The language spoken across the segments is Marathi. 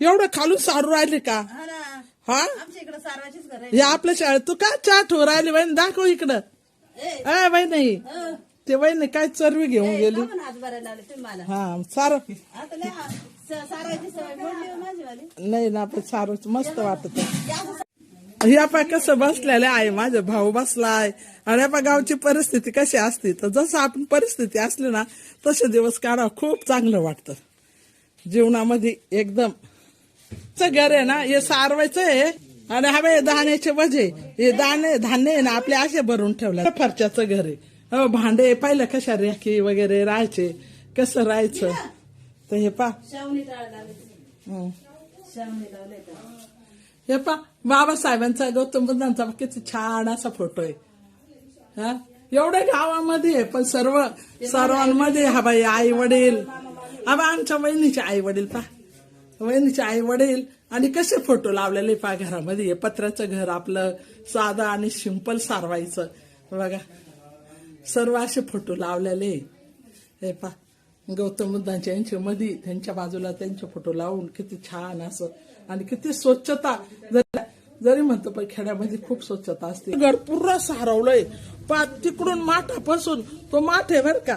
एवढं खालून सारू राहिले का? हा ना. हा? आमच्या इकडे सारवाचीच घर हे आपल्या शाळेत तू का चहा ठेवू राहिली? बाई दाखव इकडं. आहे अय बाई नाही ते बाई नाही काय चरवी घेऊन गेली? हात भरायला लावले तुम्ही मला. हा सार. आता लय हा- स- सवय मोडली हो नाही ना आपलं सार मस्त वाटत. ह्या पा कसं बसलेले आहे माझा भाऊ बसलाय. आणि या पा गावची परिस्थिती कशी असते? तर जसं आपण परिस्थिती असली ना तसे दिवस काढा खूप चांगलं वाटतं. जीवनामध्ये एकदम. घर आहे ना हे सारवायचं आहे. आणि हा बाई धान्याचे वजे हे दाणे धान्य आहे ना आपले असे भरून ठेवले फरच्याचं घर आहे. हो भांडे पहिलं कशा रेखी वगैरे राहायचे कसं राहायचं? तर हे पा. हं. हे पा. बाबासाहेबांचा गौतम बुद्धांचा किती छान असा फोटो आहे. हा? एवढ्या गावामध्ये आहे, पण सर्व सर्वांमध्ये हा बाई आई वडील हा आमच्या वहिनीचे आई वडील पा वहिनीचे आई वडील आणि कसे फोटो लावलेले पा घरामध्ये. हे पत्र्याचं घर आपलं साधं आणि सिंपल सारवायचं. बघा. सर्व असे फोटो लावलेले. हे पा गौतम बुद्धांच्या यांच्या मध्ये त्यांच्या बाजूला त्यांचे फोटो लावून किती छान असं आणि किती स्वच्छता. जरी जरी म्हणतो पण खेड्यामध्ये खूप स्वच्छता असते. घर पूर्ण सारवलंय. पा तिकडून माठापासून तो माठ आहे बर का.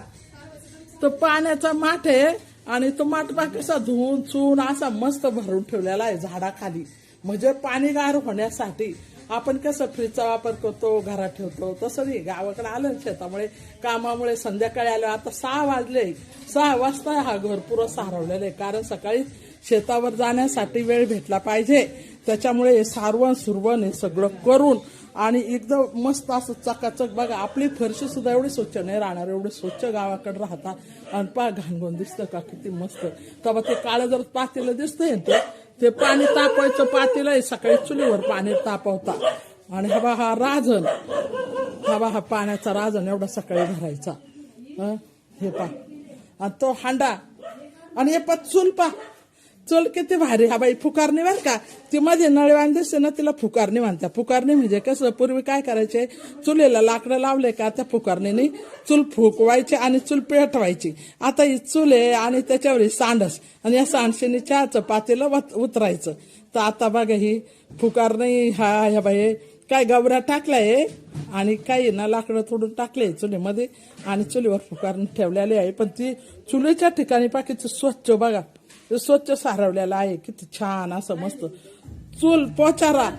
तो पाण्याचा माठ आहे. आणि तो माठ कसा धुवून चून असा मस्त भरून ठेवलेला आहे झाडाखाली. म्हणजे पाणी गार होण्यासाठी आपण कसं फ्रीजचा वापर करतो घरात ठेवतो तसं नाही. गावाकडे आलं शेतामुळे कामामुळे संध्याकाळी आलं आता सहा वाजले. सहा वाजता हा घर पुरं सारवलेला आहे. कारण सकाळी शेतावर जाण्यासाठी वेळ भेटला पाहिजे. त्याच्यामुळे हे सारवण सुरवण हे सगळं करून आणि एकदम मस्त असं चकाचक बघा आपली फरशी सुद्धा एवढी स्वच्छ नाही राहणार एवढे स्वच्छ गावाकडे राहतात. आणि पा घाणगोन दिसतं का किती मस्त. तेव्हा ते काळं जर पातेलं दिसतंय ते ते पाणी तापवायचं पातेलं आहे सकाळी चुलीवर पाणी तापवता. आणि हवा हा राजन. हवा हा पाण्याचा राजन एवढा सकाळी भरायचा. हे? पा आणि तो हांडा. आणि हे पा चूल पा चल किती भारी हा बाई फुकारणी बर का? ती मध्ये नळवान दिसते ना तिला फुकारणी म्हणतात. फुकारणी म्हणजे कसं? पूर्वी काय करायचे? चुलीला लाकडं लावले का त्या फुकारणीने चूल फुकवायची आणि चूल पेटवायची. आता ही चूल आहे आणि त्याच्यावर सांडस. आणि या सांडशीने चहाचं पातेलं उतरायचं. तर आता बघा ही फुकारणी हा ह्या बाई काय गवरा टाकलाय आणि काही ना लाकडं तोडून टाकले चुलीमध्ये आणि चुलीवर फुकारणी ठेवलेली आहे. पण ती चुलीच्या ठिकाणी बाकीचं स्वच्छ बघा. ते स्वच्छ सारवलेलं आहे. किती छान असं मस्त. चूल पोचारा.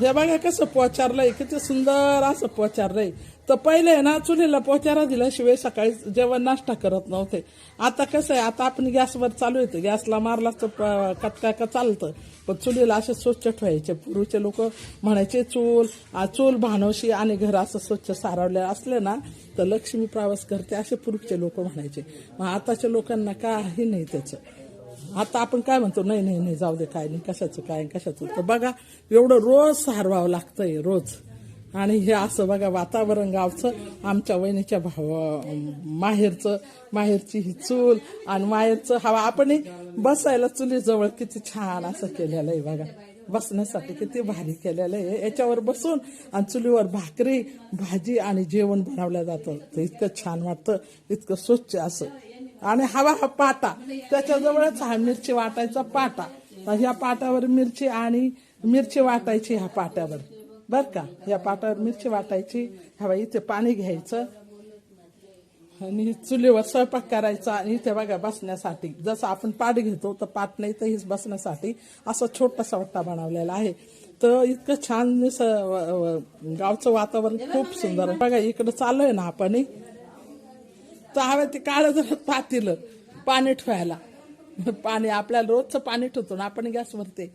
हे बघा कसं पोचारलंय किती सुंदर असं पोचारलंय. तर पहिले ना चुलीला पोचारा दिल्याशिवाय सकाळी जेवण नाश्ता करत नव्हते. आता कसं आहे आता आपण गॅसवर चालू येतो गॅसला मारला तर प- कटका का चालतं. पण चुलीला असे स्वच्छ ठेवायचे. पूर्वीचे लोक म्हणायचे चूल आ, चूल भानवशी आणि घर असं स्वच्छ सारवले असले ना तर लक्ष्मी प्रवास करते असे पूर्वीचे लोक म्हणायचे. मग आताच्या लोकांना काही नाही त्याचं. आता आपण काय म्हणतो नाही नाही नाही जाऊ दे काय नाही कशाचं काय कशाचं. तर बघा एवढं रोज सारवावं लागतंय रोज. आणि हे असं बघा वातावरण गावचं आमच्या वहिनीच्या भाव माहेरचं माहेरची ही चूल आणि माहेरचं हवा. आपण बसायला चुलीजवळ किती छान असं केलेलं आहे बघा. बसण्यासाठी किती भारी केलेलं आहे. याच्यावर बसून आणि चुलीवर भाकरी भाजी आणि जेवण बनवलं जातं. तर इतकं छान वाटतं इतकं स्वच्छ असं. आणि हवा हा पाटा. त्याच्याजवळच हा मिरची वाटायचा पाटा. ह्या पाटावर मिरची आणि मिरची वाटायची ह्या पाट्यावर. बर का? या पाटावर मिरची वाटायची. हवा इथे पाणी घ्यायचं. आणि चुलीवर स्वयंपाक करायचा. आणि इथे बघा बसण्यासाठी. जसं आपण पाट घेतो तर पाट नाही तर हीच बसण्यासाठी असं छोटासा वट्टा बनवलेला आहे. तर इतकं छान गावचं वातावरण खूप सुंदर बघा इकडं चाललोय ना आपण. तर हवं ते काळं जर पातील पाणी ठेवायला. पाणी आपल्याला रोजचं पाणी ठेवतो ना आपण गॅसवरती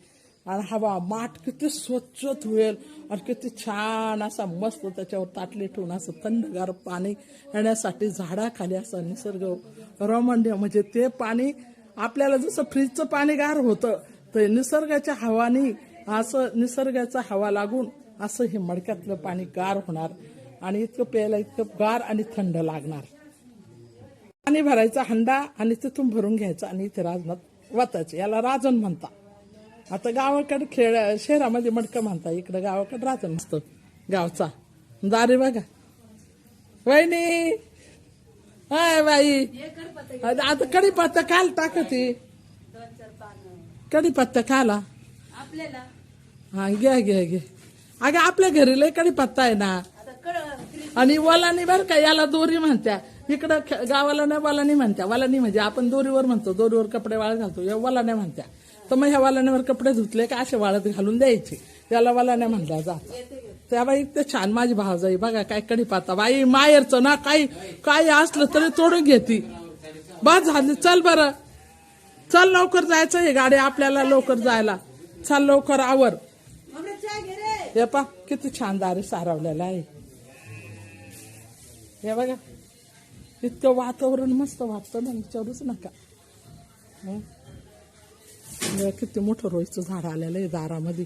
आणि हवा माठ किती स्वच्छ धुवेल आणि किती छान असा मस्त त्याच्यावर ताटली ठेवून असं थंडगार पाणी येण्यासाठी झाडाखाली असं निसर्ग रमणीय. म्हणजे ते पाणी आपल्याला जसं फ्रीजचं पाणी गार होतं तर निसर्गाच्या हवानी असं निसर्गाचा हवा लागून असं हे मडक्यातलं पाणी गार होणार आणि इतकं प्यायला इतकं गार आणि थंड लागणार. पाणी भरायचा हंडा आणि तिथून भरून घ्यायचा आणि इथे राजनाथ वाचायचं याला राजन म्हणता. आता गावाकडे खेळ शहरामध्ये मडकं म्हणता इकडे गावाकडे राजन असतं गावचा. दारे बघा. वहिनी! हाय बाई. आता कढीपत्ता काल टाकती. कढीपत्ता खाला हा घ्या घ्या घे अगं आपल्या घरी लय कढीपत्ता आहे ना. आणि वलानी बरं का याला दोरी म्हणत्या. इकडं ख- गावाला नाही वालानी म्हणत्या. वालानी म्हणजे आपण दोरीवर म्हणतो दोरीवर कपडे वाळत घालतो. या वालाने म्हणत्या. तर मग ह्या वलाण्यावर कपडे धुतले का असे वाळत घालून द्यायचे. त्याला वालाने म्हणला जात. त्या बाई ते छान माझी भावजाई बघा काय कडी पाहता बाई माहेरचं ना काही काही असलं तरी तोडून घेती. बस झाली. चल बरं. चल लवकर जायचं हे गाडी आपल्याला लवकर जायला. चल लवकर आवर. हे पा किती छान दारी सारवलेला आहे. हे बघा. इतकं वातावरण मस्त वाटतं ना विचारूच नका. किती मोठं रोईचं झाड आलेलं आहे दारामध्ये?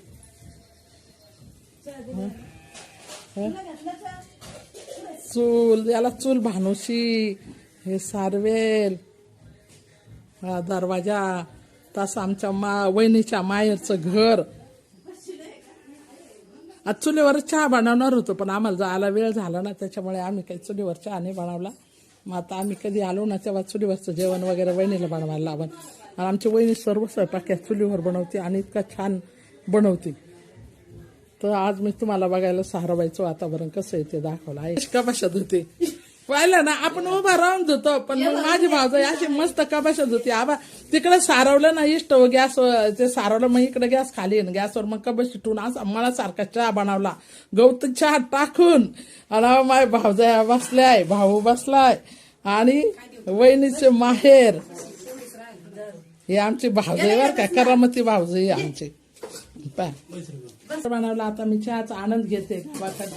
चूल याला चूल भानुशी हे सारवेल हा दरवाजा तसं आमच्या मा वहिनीच्या माहेरचं घर. आज चुलीवर चहा बनवणार होतो पण आम्हाला जायला वेळ झाला ना त्याच्यामुळे आम्ही काही चुलीवर चहा नाही बनवला. मग आता आम्ही कधी आलो ना तेव्हा चुलीवरचं जेवण वगैरे वहिनीला बनवायला लावण आणि आमची वहिनी सर्व स्वयंपाक्या चुलीवर बनवते आणि इतका छान बनवते. तर आज मी तुम्हाला बघायला सहाराबाईचं वातावरण कसं आहे ते दाखवलं. आहे कपाशात होते? पाहिलं ना आपण उभा राहून धुतो पण मग माझी भावजाई अशी मस्त कपाशात होती आबा तिकडे सारवलं ना इष्ट गॅस ते सारवलं मग इकडे गॅस खाली गॅसवर मग कपाशी ठेवून असा मला सारखा चहा बनवला. गवत चहा टाकून. आणि माय भावजाया बसलाय भाऊ बसलाय. आणि वहिनीचे माहेर. हे आमची भावजाई बर का करामती भावजाई आमची. बनवला आता मी चहाचा आनंद घेते.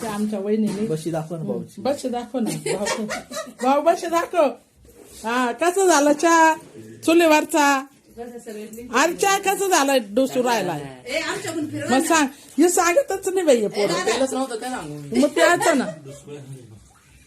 आमच्या वहिनीने बशी दाखव ना भाऊची बस दाखव ना. भाऊ भाऊ बस दाखव. हा कसं झालं चहा? चुलीवरचा? अरे चहा कसं झालाय डोसू राहिला? मग सांग. हे सांगतच नाही बाई हे पोरं. त्यालाच नव्हतं काय सांगू? मग प्यायचं ना.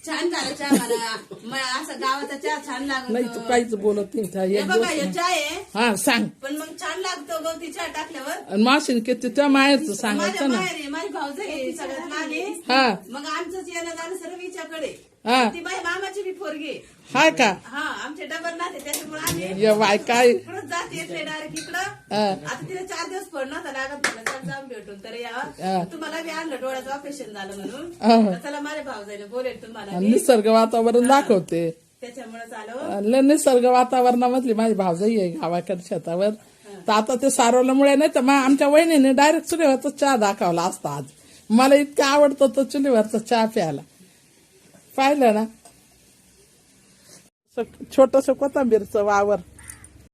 छान झालं चहा मला. म- असं गावाचा चहा छान नाही तू लागतो काहीच बोलत नाही त्या हे एक बघा दिवस हे चहा आहे. हा सांग. पण मग छान लागतो गवती चहा टाकल्यावर. आणि मावशीने किती त्या माहेरचं माझ्या सांगायचं ना. माहेर आहे माझी भाऊजाई आहे सगळ्यात मागे हा. मग आमचंच येणं जाणं सर्व हिच्याकडे हा. ती बाई मामाची बी पोरगी हाय का? हा आमचे डबर नाते त्याच्यामुळे आम्ही ये बाय काय इकडं जात येते डायरेक्ट इकडं. आता तिला चार दिवस पड नव्हता लागत म्हणलं चल जाऊन भेटून. तर. यावं तुम्हाला बी आणलं डोळ्याचं ऑपरेशन झालं म्हणून. तर चला माझ्या भाऊजाईला बोलेल तुम्हाला आणि बी. निसर्ग वातावरण दाखवते. त्याच्यामुळे आलो निसर्ग वातावरणामधली माझी भावजाई आहे गावाकडे शेतावर. तर आता ते सारवल्यामुळे नाही तर मग आमच्या वहिनीने डायरेक्ट चुलीवरचा चहा दाखवला असता आज. मला इतकं आवडतं तो चुलीवरचा चहा प्यायला. पाहिलं ना? छोटस कोथंबीरचं वावर.